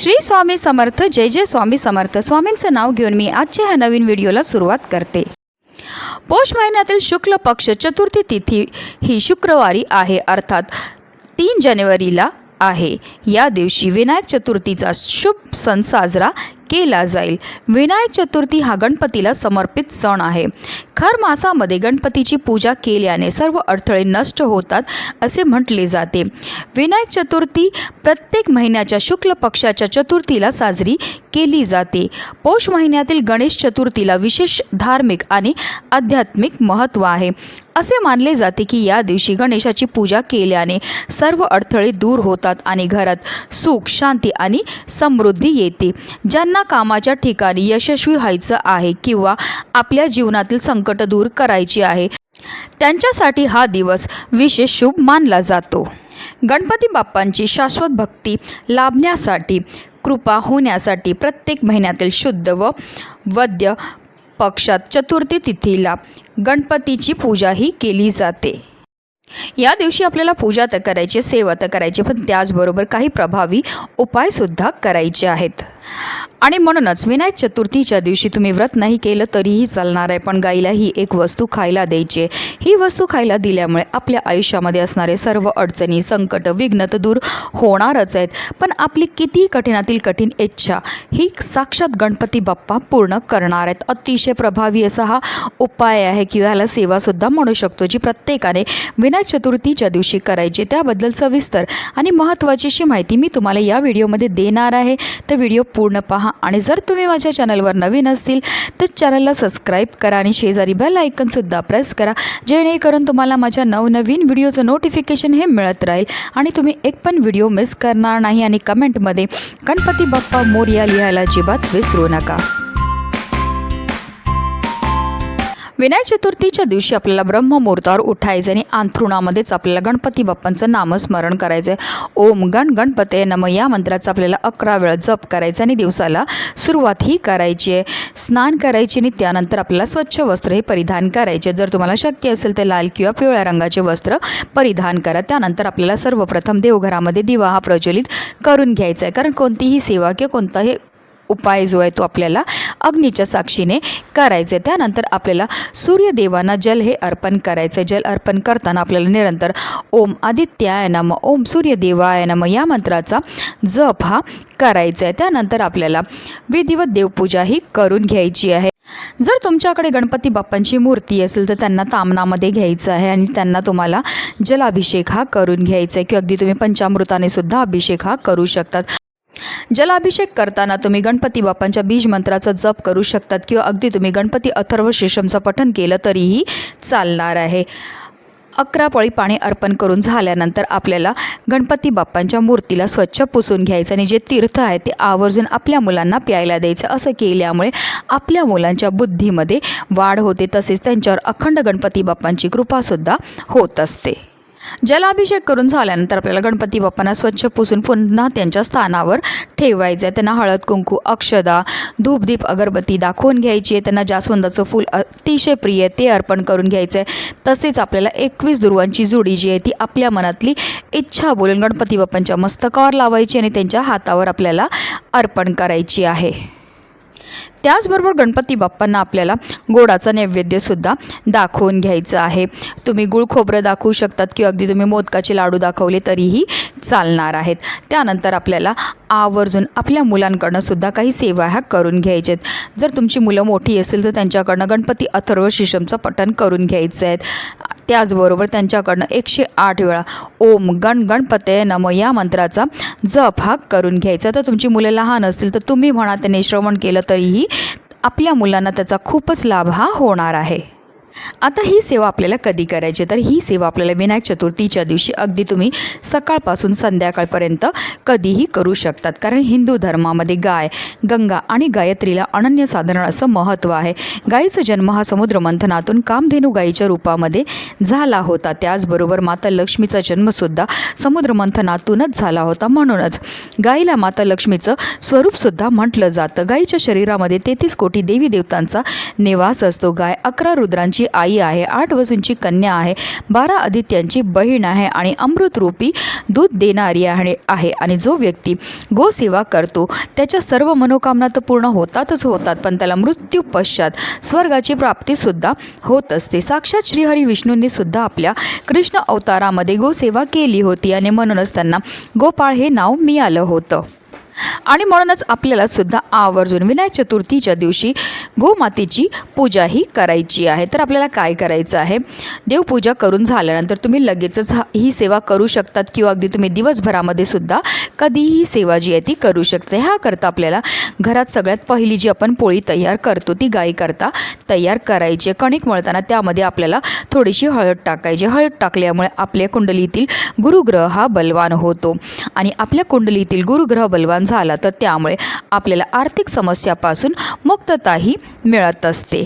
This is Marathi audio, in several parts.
श्री स्वामी समर्थ जय जय स्वामी समर्थ. स्वामींचं नाव घेऊन मी आजच्या ह्या नवीन व्हिडिओला सुरुवात करते. पौष महिन्यातील शुक्ल पक्ष चतुर्थी तिथी ही शुक्रवारी आहे अर्थात तीन जानेवारीला आहे. या दिवशी विनायक चतुर्थीचा शुभ सण साजरा केला जाईल. विनायक चतुर्थी हा गणपतीला समर्पित सण आहे. खर मासामध्ये गणपतीची पूजा केल्याने सर्व अडथळे नष्ट होतात असे म्हटले जाते. विनायक चतुर्थी प्रत्येक महिन्याच्या शुक्ल पक्षाच्या चतुर्थीला साजरी केली जाते. पौष महिन्यातील गणेश चतुर्थीला विशेष धार्मिक आणि आध्यात्मिक महत्त्व आहे. असे मानले जाते की या दिवशी गणेशाची पूजा केल्याने सर्व अडथळे दूर होतात आणि घरात सुख शांती आणि समृद्धी येते. ज्यांना कामाच्या ठिकाणी यशस्वी व्हायचं आहे किंवा आपल्या जीवनातील संकट दूर करायची आहे त्यांच्यासाठी हा दिवस विशेष शुभ मानला जातो. गणपती बाप्पांची शाश्वत भक्ती लाभण्यासाठी कृपा होण्यासाठी प्रत्येक महिन्यातील शुद्ध व वद्य पक्षात चतुर्थी तिथीला गणपतीची पूजा ही केली जाते. या दिवशी आपल्याला पूजा तर करायची सेवा तर करायची पण त्याचबरोबर काही प्रभावी उपायसुद्धा करायचे आहेत. आणि म्हणूनच विनायक चतुर्थीच्या दिवशी तुम्ही व्रत नाही केलं तरीही चालणार आहे पण गाईला ही एक वस्तू खायला द्यायची ही वस्तू खायला दिल्यामुळे आपल्या आयुष्यामध्ये असणारे सर्व अडचणी संकट विघ्न तर दूर होणारच आहेत. पण आपली किती कठीणातील कठीण इच्छा ही साक्षात गणपती बाप्पा पूर्ण करणार आहेत. अतिशय प्रभावी असा हा उपाय आहे किंवा ह्याला सेवासुद्धा म्हणू शकतो जी प्रत्येकाने विनायक चतुर्थीच्या दिवशी करायची. त्याबद्दल सविस्तर आणि महत्त्वाची अशी माहिती मी तुम्हाला या व्हिडिओमध्ये देणार आहे. तर व्हिडिओ पूर्ण पहा. आणि जर तुम्ही माझ्या चॅनलवर नवीन असतील तर चॅनलला सबस्क्राईब करा आणि शेजारी बेल आयकनसुद्धा प्रेस करा जेणेकरून तुम्हाला माझ्या नवनवीन व्हिडिओचं नोटिफिकेशन हे मिळत राहील. आणि तुम्ही एक पण व्हिडिओ मिस करणार नाही आणि कमेंटमध्ये गणपती बाप्पा मोर्या लिहायला अजिबात विसरू नका. विनायक चतुर्थीच्या दिवशी आपल्याला ब्रह्ममुहूर्तावर उठायचं आणि अंथरुणामध्येच आपल्याला गणपती बाप्पांचं नामस्मरण करायचं आहे ओम गण गणपते नम. या मंत्राचा आपल्याला अकरा वेळा जप करायचा आणि दिवसाला सुरुवात ही करायची आहे. स्नान करायची आणि त्यानंतर आपल्याला स्वच्छ वस्त्र हे परिधान करायचे. जर तुम्हाला शक्य असेल तर लाल किंवा पिवळ्या रंगाचे वस्त्र परिधान करा. त्यानंतर आपल्याला सर्वप्रथम देवघरामध्ये दिवा हा प्रज्वलित करून घ्यायचा आहे कारण कोणतीही सेवा किंवा कोणताही उपाय जो आहे तो आपल्याला अग्नीच्या साक्षीने करायचे त्यानंतर आपल्याला सूर्यदेवांना जल हे अर्पण करायचं जल अर्पण करताना आपल्याला निरंतर ओम आदित्याय नम ओम सूर्यदेवाय नम या मंत्राचा जप हा करायचा आहे त्यानंतर आपल्याला विधिवत देवपूजा ही करून घ्यायची आहे. जर तुमच्याकडे गणपती बाप्पांची मूर्ती असेल तर त्यांना तामनामध्ये घ्यायचं आहे आणि त्यांना तुम्हाला जलाभिषेक हा करून घ्यायचा आहे किंवा अगदी तुम्ही पंचामृताने सुद्धा अभिषेक हा करू शकतात. जलाभिषेक करताना तुम्ही गणपती बाप्पांच्या बीज मंत्राचा जप करू शकतात किंवा अगदी तुम्ही गणपती अथर्व शेषमचं पठन केलं तरीही चालणार आहे. अकरा पळी पाणी अर्पण करून झाल्यानंतर आपल्याला गणपती बाप्पांच्या मूर्तीला स्वच्छ पुसून घ्यायचं आणि जे तीर्थ आहे ते आवर्जून आपल्या मुलांना प्यायला द्यायचं. असं केल्यामुळे आपल्या मुलांच्या बुद्धीमध्ये वाढ होते. तसेच त्यांच्यावर अखंड गणपती बाप्पांची कृपासुद्धा होत असते. जलाभिषेक करून झाल्यानंतर आपल्याला गणपती बाप्पांना स्वच्छ पुसून पुन्हा त्यांच्या स्थानावर ठेवायचं आहे. त्यांना हळद कुंकू अक्षदा धूपदीप अगरबत्ती दाखवून घ्यायची आहे. त्यांना जास्वंदाचं फूल अतिशय प्रिय ते अर्पण करून घ्यायचं आहे. तसेच आपल्याला एकवीस दुर्वांची जोडी जी आहे ती आपल्या मनातली इच्छा बोलून गणपती बाप्पांच्या मस्तकावर लावायची आणि त्यांच्या हातावर आपल्याला अर्पण करायची आहे. त्याचबरोबर गणपती बाप्पांना आपल्याला गोडाचा नैवेद्यसुद्धा दाखवून घ्यायचं आहे. तुम्ही गुळ खोबरं दाखवू शकतात किंवा अगदी तुम्ही मोदकाचे लाडू दाखवले तरीही चालणार आहेत. त्यानंतर आपल्याला आवर्जून आपल्या मुलांकडनं सुद्धा काही सेवा ह्या करून घ्यायच्यात. जर तुमची मुलं मोठी असतील तर त्यांच्याकडनं गणपती अथर्व शिशमचं पठण करून घ्यायचं आहेत त्याचबरोबर त्यांच्याकडनं एकशे आठ वेळा ओम गण गणपते नम या मंत्राचा जप हा करून घ्यायचा. तर तुमची मुलं लहान असतील तर तुम्ही म्हणा त्याने श्रवण केलं तरीही आपल्या मुलांना त्याचा खूपच लाभ हा होणार आहे. आता ही सेवा आपल्याला कधी करायची? तर ही सेवा आपल्याला विनायक चतुर्थीच्या दिवशी अगदी तुम्ही सकाळपासून संध्याकाळपर्यंत कधीही करू शकतात. कारण हिंदू धर्मामध्ये गाय गंगा आणि गायत्रीला अनन्यसाधारण असं महत्त्व आहे. गायीचा जन्म हा समुद्र मंथनातून कामधेनू गायीच्या रूपामध्ये झाला होता. त्याचबरोबर माता लक्ष्मीचा जन्मसुद्धा समुद्र मंथनातूनच झाला होता म्हणूनच. गायीला माता लक्ष्मीचं स्वरूपसुद्धा म्हटलं जातं. गायीच्या शरीरामध्ये तेहतीस कोटी देवी देवतांचा निवास असतो. गाय अकरा रुद्रांची वसूंची आई आहे आठ वसूंची कन्या आहे बारा आदित्यांची बहीण आहे आणि अमृतरूपी दूध देणारी आहे आहे. आणि जो व्यक्ती गोसेवा करतो त्याच्या सर्व मनोकामना तर पूर्ण होतातच होतात पण त्याला मृत्यू पश्चात स्वर्गाची प्राप्तीसुद्धा होत असते. साक्षात श्रीहरी विष्णूंनी सुद्धा आपल्या कृष्ण अवतारामध्ये गोसेवा केली होती आणि म्हणूनच त्यांना गोपाळ हे नाव मिळालं होतं. आणि म्हणूनच आपल्याला सुद्धा आवर्जून विनायक चतुर्थीच्या दिवशी गोमातेची पूजा ही करायची आहे. तर आपल्याला काय करायचं आहे? देवपूजा करून झाल्यानंतर तुम्ही लगेचच ही सेवा करू शकतात किंवा अगदी तुम्ही दिवसभरामध्ये सुद्धा कधीही ही सेवा जी आहे ती करू शकते. ह्याकरता आपल्याला घरात सगळ्यात पहिली जी आपण पोळी तयार करतो ती गाईकरता तयार करायची आहे. कणिक मळताना त्यामध्ये आपल्याला थोडीशी हळद टाकायची हळद टाकल्यामुळे आपल्या कुंडलीतील गुरुग्रह हा बलवान होतो. आणि आपल्या कुंडलीतील गुरुग्रह बलवान झाला तर त्यामुळे आपल्याला आर्थिक समस्यापासून मुक्तताही मिळत असते.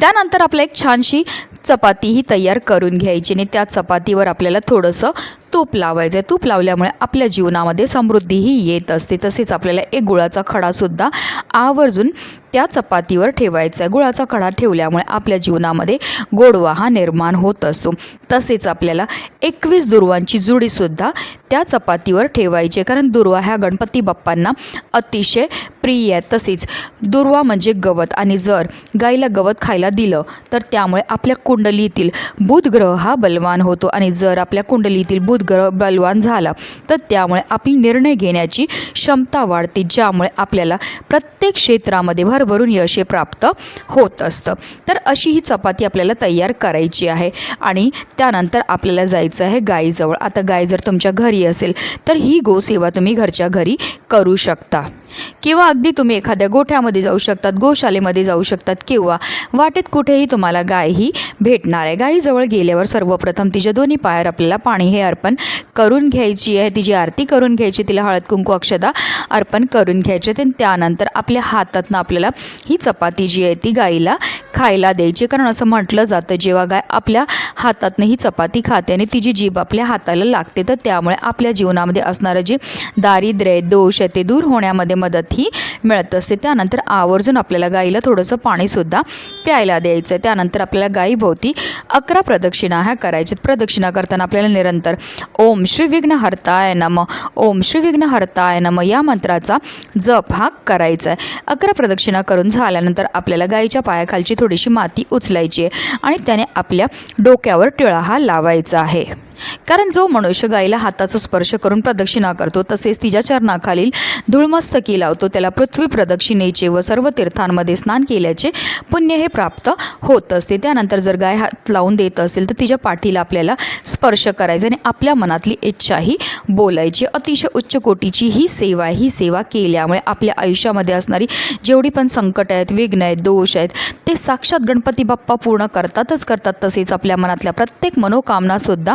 त्यानंतर आपलं एक छानशी चपातीही तयार करून घ्यायची आणि त्या चपातीवर आपल्याला थोडंसं तूप लावायचं आहे तूप लावल्यामुळे आपल्या जीवनामध्ये समृद्धीही येत असते. तसेच आपल्याला एक गुळाचा खडासुद्धा आवर्जून त्या चपातीवर ठेवायचा. आहे गुळाचा खडा ठेवल्यामुळे आपल्या जीवनामध्ये गोडवा हा निर्माण होत असतो. तसेच आपल्याला एकवीस दुर्वांची जुडीसुद्धा त्या चपातीवर ठेवायची कारण दुर्वा ह्या गणपती बाप्पांना अतिशय प्रिय आहे. तसेच दुर्वा म्हणजे गवत आणि जर गाईला गवत खायला दिलं तर त्यामुळे आपल्या कुंडलीतील बुधग्रह हा बलवान होतो. आणि जर आपल्या कुंडलीतील बुधग्रह बलवान झाला तर त्यामुळे आपली निर्णय घेण्याची क्षमता वाढते ज्यामुळे आपल्याला प्रत्येक क्षेत्रामध्ये भर भरभरून यश हे प्राप्त होत असतं. तर अशी ही चपाती आपल्याला तयार करायची आहे. आणि त्यानंतर आपल्याला जायचं आहे गाईजवळ. आता गाय जर तुमच्या घरी असेल तर ही गोसेवा तुम्ही घरच्या घरी करू शकता. किंवा अगदी तुम्ही एखाद्या गोठ्यामध्ये जाऊ शकतात गोशालेमध्ये जाऊ शकतात किंवा वाटेत कुठेही तुम्हाला गाय ही भेटणार आहे. गाईजवळ गेल्यावर सर्वप्रथम तिच्या दोन्ही पायावर आपल्याला पाणी हे अर्पण करून घ्यायची आहे. तिची आरती करून घ्यायची तिला हळद कुंकू अक्षदा अर्पण करून घ्यायचे आणि त्यानंतर आपल्या हातातनं आपल्याला ही चपाती जी आहे ती गाईला खायला द्यायची. कारण असं म्हटलं जातं जेव्हा गाय आपल्या हातातनं ही चपाती खाते आणि तिची जीभ आपल्या हाताला लागते तर त्यामुळे आपल्या जीवनामध्ये असणारं जे दारिद्र्य दोष आहे ते दूर होण्यामध्ये मदत ही मिळत असते. त्यानंतर आवर्जून आपल्याला गाईला थोडंसं पाणीसुद्धा प्यायला द्यायचं आहे. त्यानंतर आपल्याला गाईभोवती अकरा प्रदक्षिणा ह्या करायच्यात. प्रदक्षिणा करताना आपल्याला निरंतर ओम श्री विघ्न हरताय नम ओम श्री विघ्न हरताय नम या मंत्राचा जप हा करायचा आहे. अकरा प्रदक्षिणा करून झाल्यानंतर आपल्याला गाईच्या पायाखालची थोडीशी माती उचलायची आहे आणि त्याने आपल्या डोक्यावर टिळा हा लावायचा आहे. कारण जो मनुष्य गायीला हाताचा स्पर्श करून प्रदक्षिणा करतो तसेच तिच्या चरणाखालील धुळमस्तकी लावतो त्याला पृथ्वी प्रदक्षिणेचे व सर्व तीर्थांमध्ये स्नान केल्याचे पुण्य हे प्राप्त होत असते. त्यानंतर जर गाय हात लावून देत असेल तर तिच्या पाठीला आपल्याला स्पर्श करायचा आणि आपल्या मनातली इच्छाही बोलायची. अतिशय उच्च कोटीची ही सेवा ही सेवा केल्यामुळे आपल्या आयुष्यामध्ये असणारी जेवढी पण संकट आहेत विघ्न आहेत दोष आहेत ते साक्षात गणपती बाप्पा पूर्ण करतातच करतात. तसेच आपल्या मनातल्या प्रत्येक मनोकामनासुद्धा